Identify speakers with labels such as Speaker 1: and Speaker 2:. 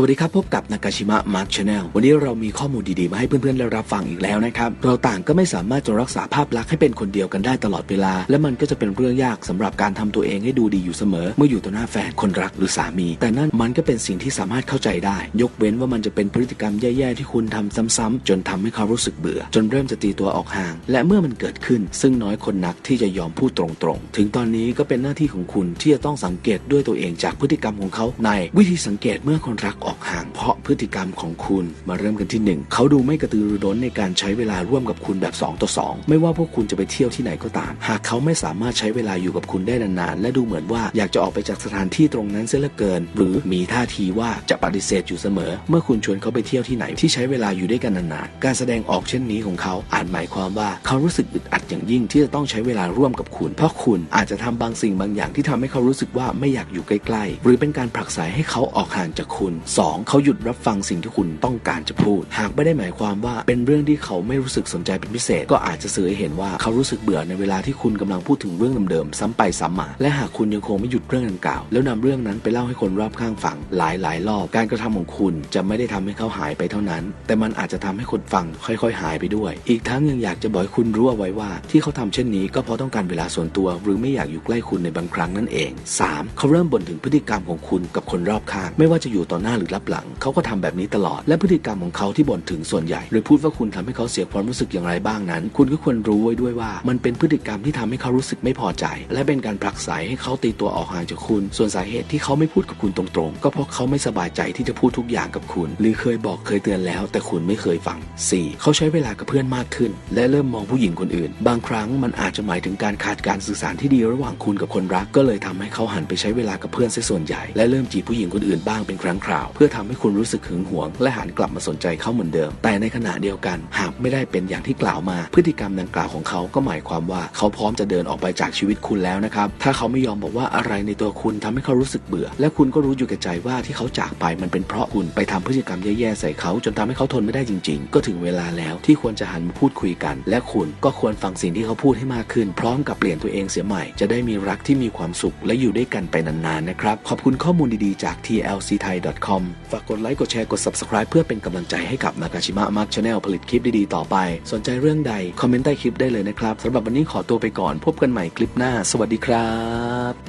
Speaker 1: สวัสดีครับ พบกับนากาชิมะมาร์คชาแนลวันนี้เรามีข้อมูลดีๆ มาให้เพื่อนๆได้รับฟังอีกแล้วนะครับ เราต่างก็ไม่สามารถจะรักษาภาพลักษณ์ให้เป็นคนเดียวกันได้ตลอดเวลา และมันก็จะเป็นเรื่องยากสำหรับการทำตัวเองให้ดูดีอยู่เสมอ เมื่ออยู่ต่อหน้าแฟนคนรักหรือสามี แต่นั่นมันก็เป็นสิ่งที่สามารถเข้าใจได้ ยกเว้นว่ามันจะเป็นพฤติกรรมแย่ๆที่คุณทำซ้ำๆจนทำให้เขารู้สึกเบื่อ จนเริ่มจะตีตัวออกห่าง และเมื่อมันเกิดขึ้น ซึ่งน้อยคนนักที่จะยอมพูดตรงๆ ถึงตอนนี้ก็เป็นหน้าที่ของคุณที่จะต้องสังเกตด้วยตัวเองจากพฤติกรรมของเขาในวิธีสังเกตเมื่อคนรักออกห่างเพราะพฤติกรรมของคุณมาเริ่มกันที่หนึ่งเขาดูไม่กระตือรือร้นในการใช้เวลาร่วมกับคุณแบบ 2 ต่อ 2 ไม่ว่าพวกคุณจะไปเที่ยวที่ไหนก็ตาม หากเขาไม่สามารถใช้เวลาอยู่กับคุณได้นานๆ และดูเหมือนว่าอยากจะออกไปจากสถานที่ตรงนั้นเสียเหลือเกิน หรือมีท่าทีว่าจะปฏิเสธอยู่เสมอ เมื่อคุณชวนเขาไปเที่ยวที่ไหนที่ใช้เวลาอยู่ด้วยกันนานๆ การแสดงออกเช่นนี้ของเขาอาจหมายความว่าเขารู้สึกอึดอัดอย่างยิ่งที่จะต้องใช้เวลาร่วมกับคุณ เพราะคุณอาจจะทำบางสิ่งบางอย่างที่ทำให้เขารู้สึกว่าไม่อยากอยู่ใกล้ๆ หรือเป็นการผลักไสให้เขาออกห่างจากคุณ 2. เขาหยุดรับฟังสิ่งที่คุณต้องการจะพูด หากไม่ได้หมายความว่าเป็นเรื่องที่เขาไม่รู้สึกสนใจเป็นพิเศษ ก็อาจจะสื่อให้เห็นว่าเขารู้สึกเบื่อในเวลาที่คุณกำลังพูดถึงเรื่องเดิมๆซ้ำไปซ้ำมา และหากคุณยังคงไม่หยุดเรื่องดังกล่าว แล้วนำเรื่องนั้นไปเล่าให้คนรอบข้างฟังหลายๆรอบ การกระทำของคุณจะไม่ได้ทำให้เขาหายไปเท่านั้น แต่มันอาจจะทำให้คนฟังค่อยๆ หายไปด้วย อีกทั้งยังอยากจะบอกคุณรู้เอาไว้ว่า ที่เขาทำเช่นนี้ก็เพราะต้องการเวลาส่วนตัว หรือไม่อยากอยู่ใกล้คุณในบางครั้งนั่นเอง 3. เขาเริ่มบ่นถึงพฤติกรรมของคุณกับคนรอบข้าง ไม่ว่าจะอยู่ต่อหน้าหรือรับหลัง เขาก็ทำแบบนี้ตลอด และพฤติกรรมของเขาที่บ่นถึงส่วนใหญ่ หรือพูดว่าคุณทำให้เขาเสียความรู้สึกอย่างไรบ้างนั้น คุณก็ควรรู้ไว้ด้วยว่า มันเป็นพฤติกรรมที่ทำให้เขารู้สึกไม่พอใจ และเป็นการผลักไสให้เขาตีตัวออกห่างจากคุณ ส่วนสาเหตุที่เขาไม่พูดกับคุณตรงๆ ก็เพราะเขาไม่สบายใจที่จะพูดทุกอย่างกับคุณ หรือเคยบอกเคยเตือนแล้ว แต่คุณไม่เคยฟัง 4. เขาใช้เวลากับเพื่อนมากขึ้น และเริ่มมองผู้หญิงคนอื่น บางครั้งมันอาจจะหมายถึงการขาดการสื่อสารที่ดีระหว่างคุณกับคนรัก ก็เลยทำให้เขาหันไปใช้เวลากับเพื่อนเสียส่วนใหญ่ และเริ่มจีบผู้หญิงคนอื่นบ้างเป็นครั้งคราวเพื่อทำให้คุณรู้สึกหึงหวง และหันกลับมาสนใจเขาเหมือนเดิม แต่ในขณะเดียวกัน หากไม่ได้เป็นอย่างที่กล่าวมา พฤติกรรมดังกล่าวของเขาก็หมายความว่าเขาพร้อมจะเดินออกไปจากชีวิตคุณแล้วนะครับ ถ้าเขาไม่ยอมบอกว่าอะไรในตัวคุณทำให้เขารู้สึกเบื่อ และคุณก็รู้อยู่แก่ใจว่าที่เขาจากไปมันเป็นเพราะคุณไปทำพฤติกรรมแย่ๆใส่เขา จนทำให้เขาทนไม่ได้จริง ๆ ก็ถึงเวลาแล้วที่ควรจะหันมาพูดคุยกัน และคุณก็ควรฟังสิ่งที่เขาพูดให้มากขึ้น พร้อมกับเปลี่ยนตัวเองเสียใหม่ จะได้มีรักที่มีความสุขและอยู่ด้วยกันไปนานๆนะครับขอบคุณข้อมูลดีๆจาก tlcthai.com ฝากกดไลค์กดแชร์กด subscribe เพื่อเป็นกำลังใจให้กับนากาชิมะมาร์คชาแนลผลิตคลิปดีๆต่อไป สนใจเรื่องใด คอมเมนต์ใต้คลิปได้เลยนะครับสำหรับวันนี้ขอตัวไปก่อนพบกันใหม่คลิปหน้า สวัสดีครับ